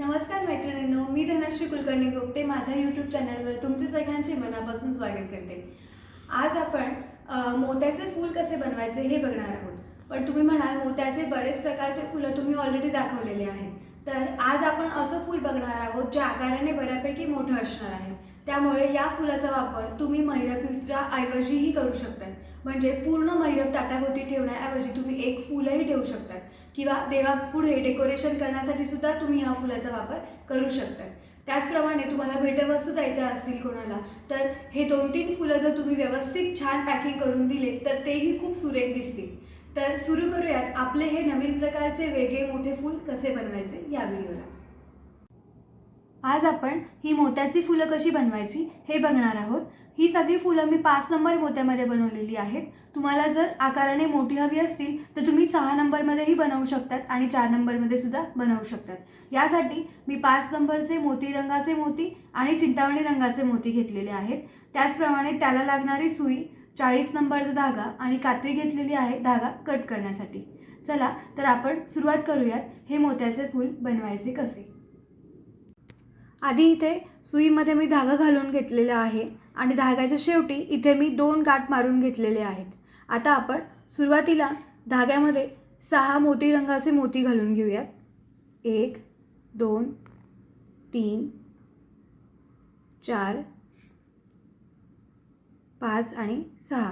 नमस्कार मैत्रिणींनो मी धनश्री कुलकर्णी गोपटे माझ्या यूट्यूब चॅनलवर तुमचे सगळ्यांचे मनापासून स्वागत करते. आज आपण मोत्याचे फूल कसे बनवायचे हे बघणार आहोत. पण तुम्ही म्हणाल मोत्याचे बरेच प्रकारचे फुलं तुम्ही ऑलरेडी दाखवलेले आहेत. तर आज आपण असं फूल बघणार आहोत जे आकाराने बऱ्यापैकी मोठं असणार आहे. त्यामुळे या फुलाचा वापर तुम्ही ऐवजीही करू शकतात म्हणजे पूर्ण मैरप ताटाभोवती ठेवण्याऐवजी तुम्ही एक फुलंही ठेवू शकतात किंवा देवापुढे डेकोरेशन करण्यासाठी सुद्धा तुम्ही ह्या फुलाचा वापर करू शकता त्याचप्रमाणे तुम्हाला भेटवस्तू द्यायच्या असतील कोणाला तर हे दोन तीन फुलं जर तुम्ही व्यवस्थित छान पॅकिंग करून दिले तर तेही खूप सुरेख दिसतील. तर सुरू करूयात आपले हे नवीन प्रकारचे वेगळे मोठे फूल कसे बनवायचे या व्हिडिओला. आज आपण ही मोत्याची फुलं कशी बनवायची हे बघणार आहोत. ही सगळी फुलं मी पाच नंबर मोत्यामध्ये बनवलेली आहेत. तुम्हाला जर आकाराने मोठी हवी असतील तर तुम्ही सहा नंबरमध्येही बनवू शकतात आणि चार नंबरमध्ये सुद्धा बनवू शकतात. यासाठी मी पाच नंबरचे मोती रंगाचे मोती आणि चिंतावणी रंगाचे मोती घेतलेले आहेत. त्याचप्रमाणे त्याला लागणारी सुई चाळीस नंबरचा धागा आणि कात्री घेतलेली आहे धागा कट करण्यासाठी. चला तर आपण सुरुवात करूयात हे मोत्याचे फूल बनवायचे कसे. आधी इथे सुईमध्ये मी धागा घालून घेतलेला आहे. आणि धाग्याच्या शेवटी इथे मी दोन गाठ मारून घेतलेले आहेत. आता आपण सुरुवातीला धाग्यामध्ये सहा मोती रंगाचे मोती घालून घेऊयात. एक दोन तीन चार पाच आणि सहा.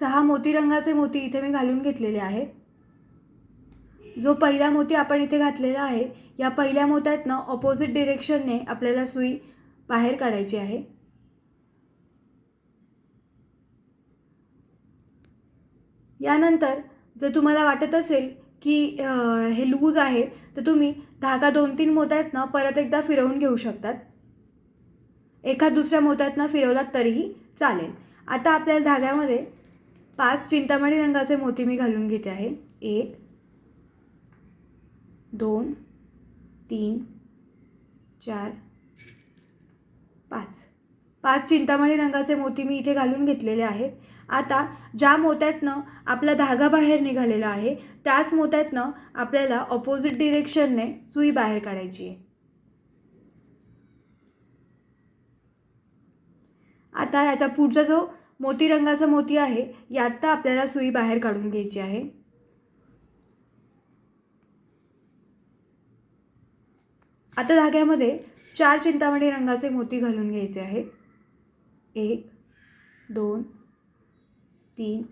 सहा मोती रंगाचे मोती इथे मी घालून घेतलेले आहेत. जो पहिला मोती आपण इथे घातलेला आहे या पहिल्या मोत्यातनं ऑपोजिट डिरेक्शनने आपल्याला सुई बाहेर काढायची आहे. यानंतर जर तुम्हाला वाटत असेल की हे लूज आहे तर तुम्ही धागा दोन तीन मोत्यातनं परत एकदा फिरवून घेऊ शकतात. एखाद दुसऱ्या मोत्यातनं फिरवलात तरीही चालेल. आता आपल्या धाग्यामध्ये पाच चिंतामणी रंगाचे मोती मी घालून घेते आहे. एक दोन तीन चार पाच. पाच चिंतामणी रंगाचे मोती मी इथे घालून घेतलेले आहेत. आता ज्या मोत्यातनं आपला धागा बाहेर निघालेला आहे त्याच मोत्यातनं आपल्याला ऑपोजिट डिरेक्शनने सुई बाहेर काढायची आहे. आता याचा पुढचा जो मोती रंगाचा मोती आहे यात आपल्याला सुई बाहेर काढून घ्यायची आहे. आता धाग्यामध्ये चार चिंतामणी रंगाचे मोती घालून घ्यायचे आहेत एक दोन तीन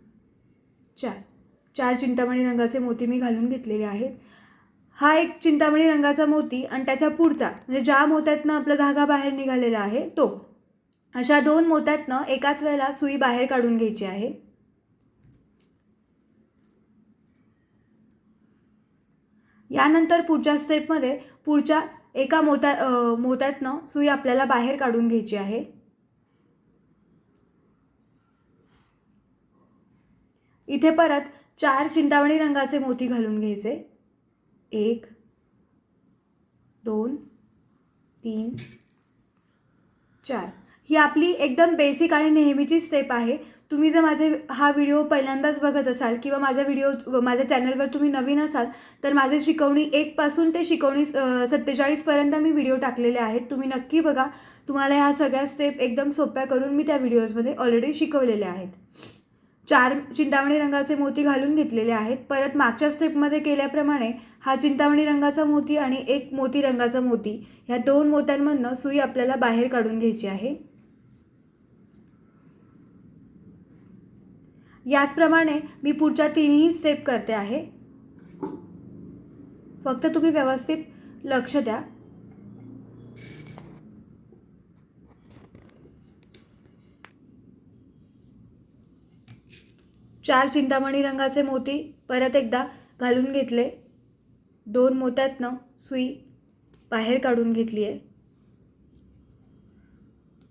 चार. चार चिंतामणी रंगाचे मोती मी घालून घेतलेले आहेत. हा एक चिंतामणी रंगाचा मोती आणि त्याच्या पुढचा म्हणजे ज्या मोत्यातनं आपला धागा बाहेर निघालेला आहे तो. अशा दोन मोत्यातनं एकाच वेळेला सुई बाहेर काढून घ्यायची आहे. यानंतर पुढच्या स्टेपमध्ये पुढच्या एका मोत्या मोत्यातनं सुई आपल्याला बाहेर काढून घ्यायची आहे. इथे परत चार चिंतामणी रंगाचे मोती घालून घ्यायचे. एक दोन तीन चार. ही आपली एकदम बेसिक आणि नेहमीची स्टेप आहे. तुम्ही जर माझे हा व्हिडिओ पहिल्यांदाच बघत असाल किंवा माझ्या व्हिडिओ माझ्या चॅनलवर तुम्ही नवीन असाल तर माझे शिकवणी एकपासून ते शिकवणी सत्तेचाळीसपर्यंत मी व्हिडिओ टाकलेले आहेत. तुम्ही नक्की बघा. तुम्हाला ह्या सगळ्या स्टेप एकदम सोप्या करून मी त्या व्हिडिओजमध्ये ऑलरेडी शिकवलेल्या आहेत. चार चिंतामणी रंगाचे मोती घालून घेतलेले आहेत. परत मागच्या स्टेपमध्ये केल्याप्रमाणे हा चिंतामणी रंगाचा मोती आणि एक मोती रंगाचा मोती ह्या दोन मोत्यांमधनं सुई आपल्याला बाहेर काढून घ्यायची आहे. याचप्रमाणे मी पुढच्या तिन्ही स्टेप करते आहे. फक्त तुम्ही व्यवस्थित लक्ष द्या. चार चिंतामणी रंगाचे मोती परत एकदा घालून घेतले. दोन मोत्यातनं सुई बाहेर काढून घेतली आहे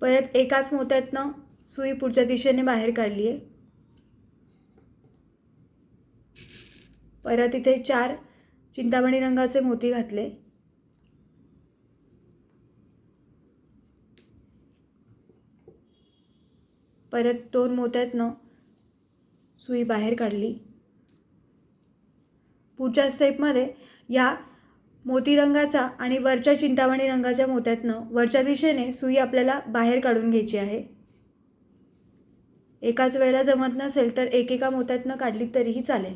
परत एकाच मोत्यातनं सुई पुढच्या दिशेने बाहेर काढली आहे परत इथे चार चिंतामणी रंगाचे मोती घातले. परत दोन मोत्यातनं सुई बाहेर काढली. पुढच्या स्टेपमध्ये या मोती रंगाचा आणि वरच्या चिंतामणी रंगाच्या मोत्यातनं वरच्या दिशेने सुई आपल्याला बाहेर काढून घ्यायची आहे. एकाच वेळेला जमत नसेल तर एकेका मोत्यातनं काढली तरीही चालेल.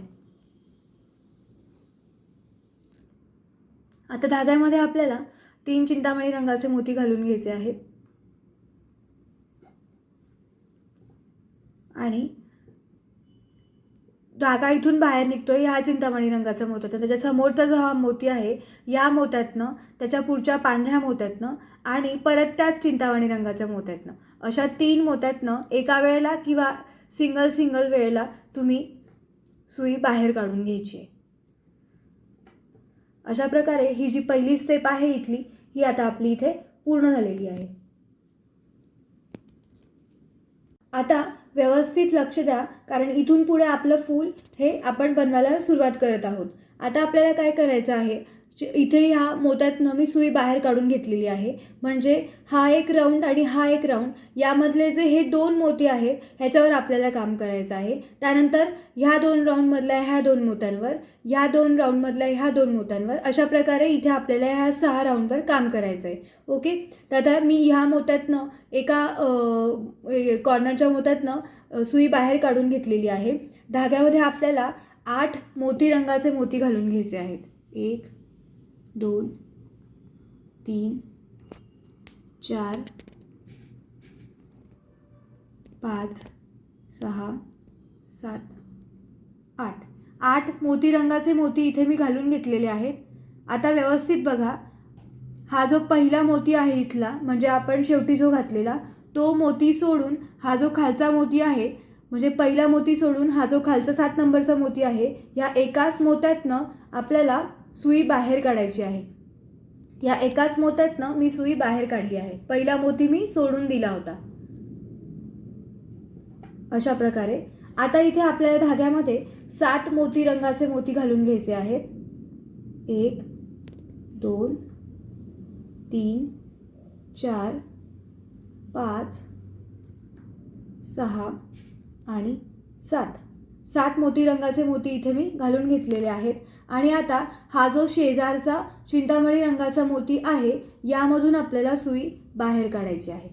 आता धाग्यामध्ये आपल्याला तीन चिंतामणी रंगाचे मोती घालून घ्यायचे आहेत. आणि धागा इथून बाहेर निघतोय ह्या चिंतामणी रंगाचा मोती तर त्याच्यासमोरचा जो हा मोती आहे या मोत्यातनं त्याच्या पुढच्या पांढऱ्या मोत्यातनं आणि परत त्याच चिंतामणी रंगाच्या मोत्यातनं. अशा तीन मोत्यातनं एका वेळेला किंवा सिंगल सिंगल वेळेला तुम्ही सुई बाहेर काढून घ्यायची आहे. अशा प्रकारे ही जी पहिली स्टेप आहे इथली ही आता आपली इथे पूर्ण झालेली आहे. आता व्यवस्थित लक्ष द्या कारण इथून पुढे आपलं फूल हे आपण बनवायला सुरुवात करत आहोत. आता आपल्याला काय करायचं आहे? इथे ह्या मोत्यातनं मी सुई बाहेर काढून घेतलेली आहे. म्हणजे हा एक राऊंड आणि हा एक राऊंड यामधले जे हे दोन मोती आहेत ह्याच्यावर आपल्याला काम करायचं आहे. त्यानंतर ह्या दोन राऊंडमधल्या ह्या दोन मोत्यांवर ह्या दोन राऊंडमधल्या ह्या दोन मोत्यांवर अशा प्रकारे इथे आपल्याला ह्या सहा राऊंडवर काम करायचं आहे. ओके तर मी ह्या मोत्यातनं एका कॉर्नरच्या मोत्यातनं सुई बाहेर काढून घेतलेली आहे. धाग्यामध्ये आपल्याला आठ मोती रंगाचे मोती घालून घ्यायचे आहेत. एक दोन तीन चार पाच सहा सात आठ. आठ मोती रंगाचे मोती इथे मी घालून घेतलेले आहेत. आता व्यवस्थित बघा. हा जो पहिला मोती आहे इथला म्हणजे आपण शेवटी जो घातलेला तो मोती सोडून हा जो खालचा मोती आहे म्हणजे पहिला मोती सोडून हा जो खालचा सात नंबरचा मोती आहे ह्या एकाच मोत्यातनं आपल्याला सुई बाहेर काढायची आहे. या एकाच मोत्यातनं मी सुई बाहेर काढली आहे. पहिला मोती मी सोडून दिला होता. अशा प्रकारे आता इथे आपल्याला धाग्यामध्ये सात मोती रंगाचे मोती घालून घ्यायचे आहेत. एक दोन तीन चार पाच सहा आणि सात. सात मोती रंगाचे मोती इथे मी घालून घेतलेले आहेत. आणि आता हा जो शेजारचा चिंतामणी रंगाचा मोती आहे यामधून आपल्याला सुई बाहेर काढायची आहे.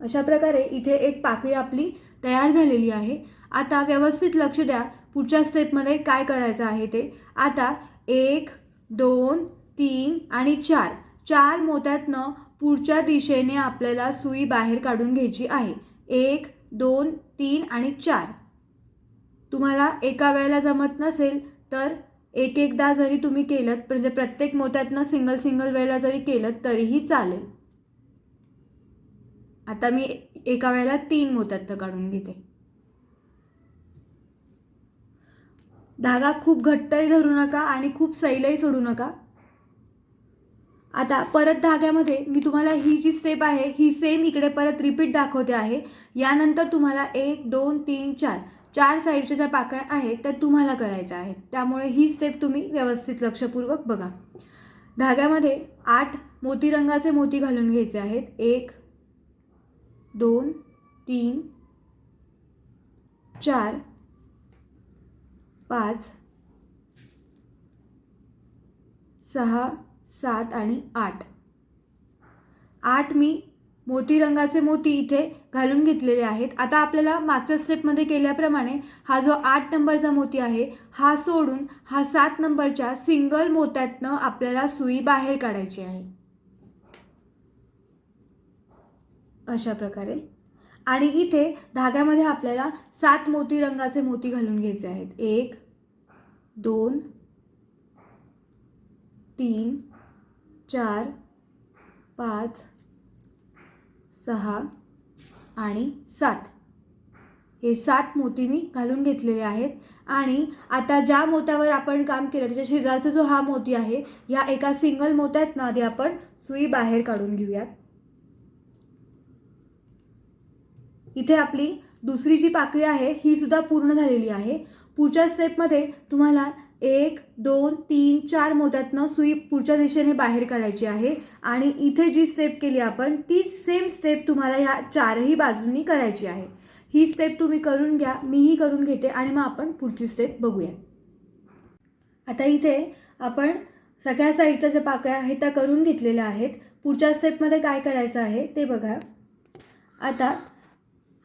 अशा प्रकारे इथे एक पाकळी आपली तयार झालेली आहे. आता व्यवस्थित लक्ष द्या पुढच्या स्टेपमध्ये काय करायचं आहे ते. आता एक दोन तीन आणि चार. चार मोत्यातनं पुढच्या दिशेने आपल्याला सुई बाहेर काढून घ्यायची आहे. एक दोन तीन आणि चार. तुम्हाला एका वेळेला जमत नसेल तर एक एकदा जरी तुम्ही केलं म्हणजे प्रत्येक मोत्यातनं सिंगल सिंगल वेळेला जरी केलं तरीही चालेल. आता मी एका वेळेला तीन मोत्यातनं काढून घेते. धागा खूप घट्टही धरू नका आणि खूप सैलही सोडू नका. आता परत धाग्यामध्ये मी तुम्हाला ही जी स्टेप आहे ही सेम इकडे परत रिपीट दाखवते आहे. यानंतर तुम्हाला एक दोन तीन चार चार साईडच्या ज्या पाकळ्या आहेत त्या तुम्हाला करायच्या आहेत. त्यामुळे ही स्टेप तुम्ही व्यवस्थित लक्षपूर्वक बघा. धाग्यामध्ये आठ मोती रंगाचे मोती घालून घ्यायचे आहेत. एक दोन तीन चार पाच सहा सात आणि आठ. आठ मी मोती रंगाचे मोती इथे घालून घेतलेले आहेत. आता आपल्याला मागच्या स्टेपमध्ये केल्याप्रमाणे हा जो आठ नंबरचा मोती आहे हा सोडून हा सात नंबरच्या सिंगल मोत्यातनं आपल्याला सुई बाहेर काढायची आहे. अशा प्रकारे. आणि इथे धाग्यामध्ये आपल्याला सात मोती रंगाचे मोती घालून घ्यायचे आहेत. एक दोन तीन चार पाच सहा आणि सात. हे सात मोती मी घालून घेतलेले आहेत आणि आता ज्या मोत्यावर आपण काम केलं त्याच्या शेजारचा जो हा मोती आहे या एका सिंगल मोत्यातनं आधी आपण सुई बाहेर काढून घेऊयात. इथे आपली दुसरी जी पाकळी आहे ही सुद्धा पूर्ण झालेली आहे. पुढच्या स्टेपमध्ये तुम्हाला एक दोन तीन चार मोत्यातनं सुई पुढच्या दिशेने बाहेर काढायची आहे आणि इथे जी स्टेप केली आपण ती सेम स्टेप तुम्हाला ह्या चारही बाजूंनी करायची आहे. ही स्टेप तुम्ही करून घ्या मीही करून घेते आणि मग आपण पुढची स्टेप बघूया आता इथे आपण सगळ्या साईडच्या ज्या पाकळ्या आहेत त्या करून घेतलेल्या आहेत. पुढच्या स्टेपमध्ये काय करायचं आहे ते बघा. आता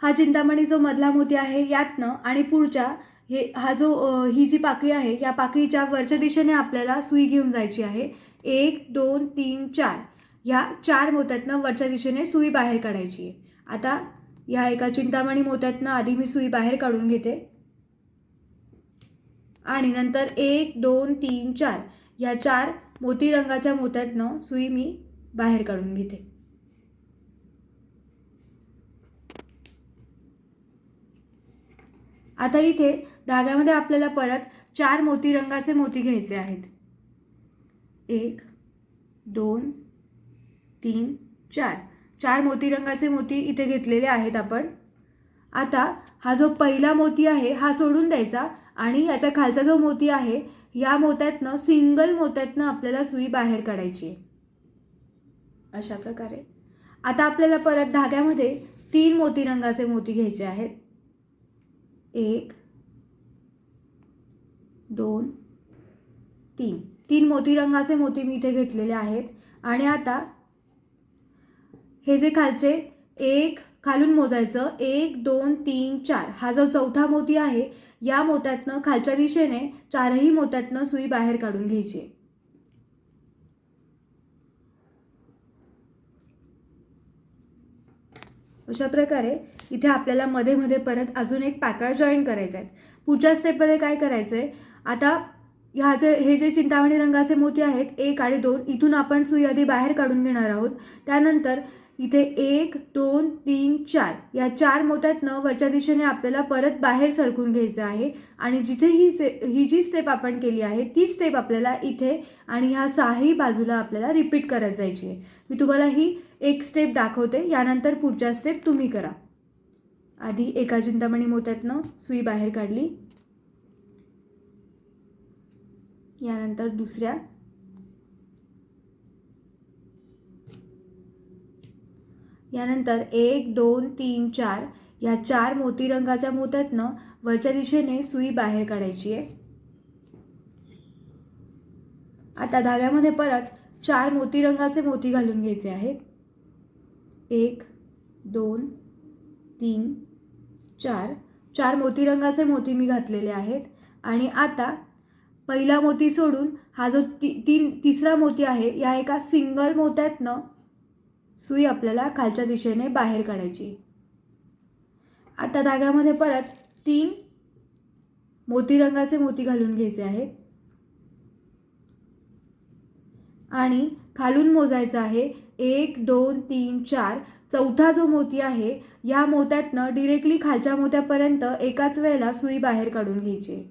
हा चिंतामणी जो मधला मोती आहे यातनं आणि पुढच्या हे हा जो ही जी पाकळी आहे या पाकळीच्या वरच्या दिशेने आपल्याला सुई घेऊन जायची आहे. एक दोन तीन चार. ह्या चार मोत्यातनं वरच्या दिशेने सुई बाहेर काढायची आहे. आता या एका चिंतामणी मोत्यातनं आधी मी सुई बाहेर काढून घेते. आणि नंतर एक दोन तीन चार. या चार मोती रंगाच्या मोत्यातनं सुई मी बाहेर काढून घेते. आता इथे धाग्यामध्ये आपल्याला परत चार मोती रंगाचे मोती घ्यायचे आहेत. एक दोन तीन चार. चार मोती रंगाचे मोती इथे घेतलेले आहेत आपण. आता हा जो पहिला मोती आहे हा सोडून द्यायचा आणि याच्या खालचा जो मोती आहे या मोत्यातनं सिंगल मोत्यातनं आपल्याला सुई बाहेर काढायची आहे. अशा प्रकारे. आता आपल्याला परत धाग्यामध्ये तीन मोती रंगाचे मोती घ्यायचे आहेत. एक दोन तीन. तीन मोती रंगाचे मोती मी इथे घेतलेले आहेत. आणि आता हे जे खालचे एक खालून मोजायचं एक दोन तीन चार. हा जो चौथा मोती आहे या मोत्यातनं खालच्या दिशेने चारही मोत्यातनं सुई बाहेर काढून घ्यायची. अशा प्रकारे इथे आपल्याला मध्ये मध्ये परत अजून एक पाकळ्या जॉईन करायच्या. आहेत पुढच्या स्टेपमध्ये काय करायचं आहे आता ह्या जे हे जे चिंतामणी रंगाचे मोती आहेत एक आणि दोन इथून आपण सुई आधी बाहेर काढून घेणार आहोत. त्यानंतर इथे एक दोन तीन चार या चार मोत्यातनं वरच्या दिशेने आपल्याला परत बाहेर सरकून घ्यायचं आहे. आणि जिथे ही से ही जी स्टेप आपण केली आहे ती स्टेप आपल्याला इथे आणि ह्या सहाही बाजूला आपल्याला रिपीट करत जायची आहे. मी तुम्हाला ही एक स्टेप दाखवते यानंतर पुढच्या स्टेप तुम्ही करा. आधी एका चिंतामणी मोत्यातनं सुई बाहेर काढली. यानंतर दुसऱ्या. यानंतर एक दोन तीन चार. या चार मोती रंगाच्या मोत्यातनं वरच्या दिशेने सुई बाहेर काढायची आहे. आता धाग्यामध्ये परत चार मोती रंगाचे मोती घालून घ्यायचे आहेत. एक दोन तीन चार. चार मोती रंगाचे मोती मी घातलेले आहेत. आणि आता पहिला मोती सोडून हा जो ती तीन तिसरा मोती आहे या एका सिंगल मोत्यातनं सुई आपल्याला खालच्या दिशेने बाहेर काढायची. आता धाग्यामध्ये परत तीन मोती रंगाचे मोती घालून घ्यायचे आहेत. आणि खालून मोजायचं आहे एक दोन तीन चार. चौथा जो मोती आहे या मोत्यातनं डिरेक्टली खालच्या मोत्यापर्यंत एकाच वेळेला सुई बाहेर काढून घ्यायची.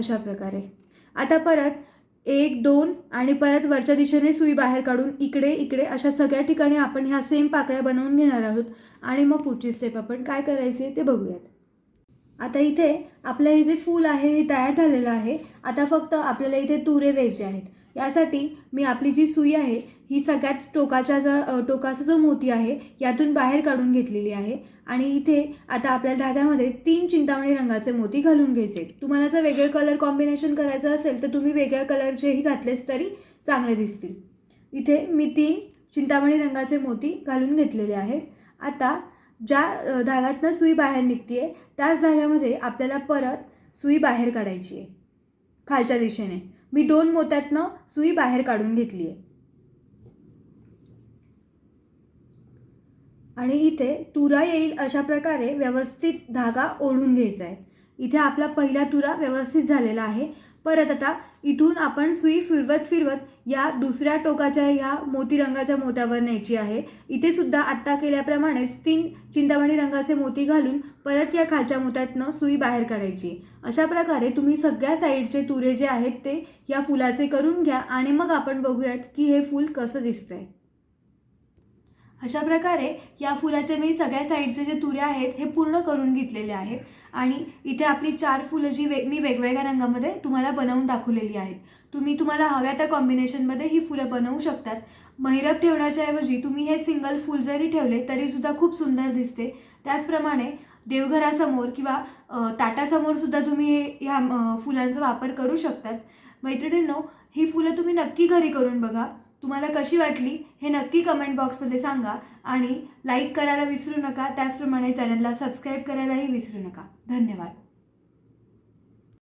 अशा प्रकारे. आता परत एक दोन आणि परत वरच्या दिशेने सुई बाहेर काढून इकडे इकडे अशा सगळ्या ठिकाणी आपण ह्या सेम पाकळ्या बनवून घेणार आहोत. आणि मग पुढची स्टेप आपण काय करायचे ते बघूयात. आता इथे आपलं हे जे फूल आहे हे तयार झालेलं आहे. आता फक्त आपल्याला इथे तुरे द्यायचे आहेत. यासाठी मी आपली जी सुई आहे ही सगळ्यात टोकाच्या जो टोकाचा जो मोती आहे यातून बाहेर काढून घेतलेली आहे. आणि इथे आता आपल्या धाग्यामध्ये तीन चिंतामणी रंगाचे मोती घालून घ्यायचे. तुम्हाला जर वेगळे कलर कॉम्बिनेशन करायचं असेल तर तुम्ही वेगळ्या कलरचेही घातलेस तरी चांगले दिसतील. इथे मी तीन चिंतामणी रंगाचे मोती घालून घेतलेले आहेत. आता ज्या धाग्यातनं सुई बाहेर निघते आहे त्याच धाग्यामध्ये आपल्याला परत सुई बाहेर काढायची आहे. खालच्या दिशेने. मी दोन मोत्यातनं सुई बाहेर काढून घेतली आहे आणि इथे तुरा येईल अशा प्रकारे व्यवस्थित धागा ओढून घ्यायचा आहे. इथे आपला पहिला तुरा व्यवस्थित झालेला आहे. परत आता इथून आपण सुई फिरवत फिरवत या दुसऱ्या टोकाच्या या मोती रंगाच्या मोत्यावर न्यायची आहे. इथे सुद्धा आत्ता केल्याप्रमाणेच तीन चिंतामणी रंगाचे मोती घालून परत या खालच्या मोत्यातनं सुई बाहेर काढायची अशा प्रकारे तुम्ही सगळ्या साईडचे तुरे जे आहेत ते या फुलाचे करून घ्या आणि मग आपण बघूयात की हे फूल कसं दिसतंय. अशा प्रकारे या फुलाचे मी सगळ्या साईडचे जे तुरे आहेत हे पूर्ण करून घेतलेले आहेत. आणि इथे आपली चार फुलं जी वे मी वेगवेगळ्या रंगामध्ये तुम्हाला बनवून दाखवलेली आहेत. तुम्ही तुम्हाला हव्या त्या कॉम्बिनेशनमध्ये ही फुलं बनवू शकतात. महिरप ठेवण्याच्या ऐवजी तुम्ही हे सिंगल फूल जरी ठेवले तरीसुद्धा खूप सुंदर दिसते. त्याचप्रमाणे देवघरासमोर किंवा ताटासमोर सुद्धा तुम्ही हे ह्या फुलांचा वापर करू शकतात. मैत्रिणींनो ही फुलं तुम्ही नक्की घरी करून बघा. तुम्हाला कशी वाटली हे नक्की कमेंट बॉक्समध्ये सांगा आणि लाईक करायला विसरू नका. त्याचप्रमाणे चॅनलला सबस्क्राईब करायलाही विसरू नका. धन्यवाद.